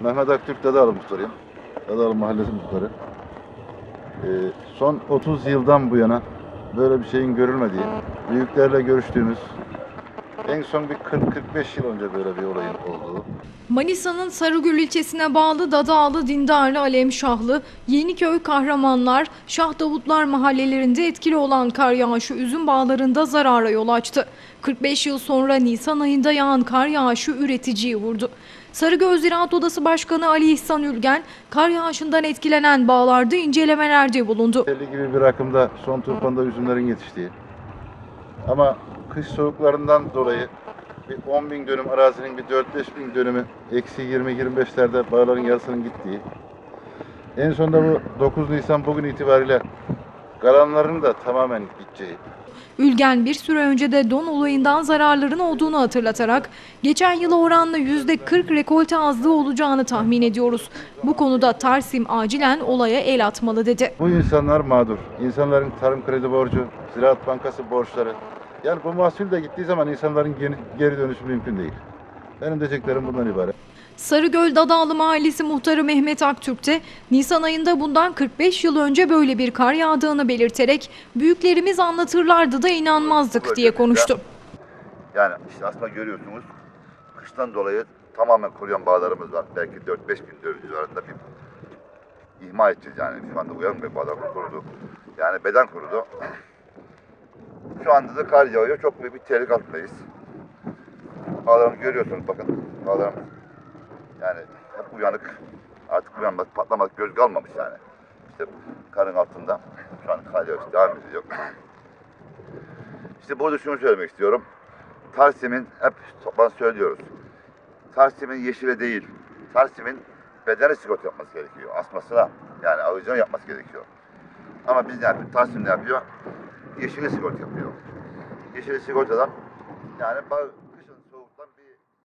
Mehmet Aktürk Dadalı muhtarıyım. Dadalı Mahallesi muhtarı. Ee, son 30 yıldan bu yana böyle bir şeyin görülmediği, büyüklerle görüştüğümüz, en son bir 40-45 yıl önce böyle bir olayın olduğu. Manisa'nın Sarıgül ilçesine bağlı Dadalı, Dindarlı, Alemşahlı, Yeniköy, Kahramanlar, Şah Davutlar mahallelerinde etkili olan kar yağışı üzüm bağlarında zarara yol açtı. 45 yıl sonra Nisan ayında yağan kar yağışı üreticiyi vurdu. Sarıgöl Ziraat Odası Başkanı Ali İhsan Ülgen, kar yağışından etkilenen bağlarda incelemelerde bulundu. 50 gibi bir rakımda son tufanda üzümlerin yetiştiği. Ama kış soğuklarından dolayı bir 10 bin dönüm arazinin bir 4-5 bin dönümü eksi 20-25'lerde bağların yarısının gittiği. En sonunda bu 9 Nisan bugün itibariyle kalanların da tamamen gideceği. Ülgen bir süre önce de don olayından zararların olduğunu hatırlatarak geçen yıla oranla %40 rekolte azlığı olacağını tahmin ediyoruz. Bu konuda Tarsim acilen olaya el atmalı dedi. Bu insanlar mağdur. İnsanların tarım kredi borcu, Ziraat Bankası borçları. Yani bu mahsul de gittiği zaman insanların geri, geri dönüşü mümkün değil. Benim diyeceklerim bundan ibaret. Sarıgöl Dadalı Mahallesi muhtarı Mehmet Aktürk de Nisan ayında bundan 45 yıl önce böyle bir kar yağdığını belirterek büyüklerimiz anlatırlardı da inanmazdık diye konuştu. Yani işte aslında görüyorsunuz kıştan dolayı tamamen kuruyan bağlarımız var. Belki 4-5 bin dönüm civarında bir ihmal edeceğiz yani. Şu anda uyanmıyor bağlar kurudu. Yani beden kurudu. Şu anda da kar yağıyor. Çok büyük bir tehlike altındayız. Bağlarımızı görüyorsunuz bakın. Bağlarımız yani hep uyanık. Artık uyanmak, patlamak göz kalmamış yani. İşte karın altında şu an kar yağış devam ediyor. İşte burada şunu söylemek istiyorum. Tarsim'in hep toplan söylüyoruz. Tarsim'in yeşile değil, Tarsim'in bedeni sigorta yapması gerekiyor. Asmasına yani alıcına yapması gerekiyor. Ama biz ne yapıyoruz? Tarsim ne yapıyor? Yeşili sigorta yapıyor. Yeşili sigortadan yani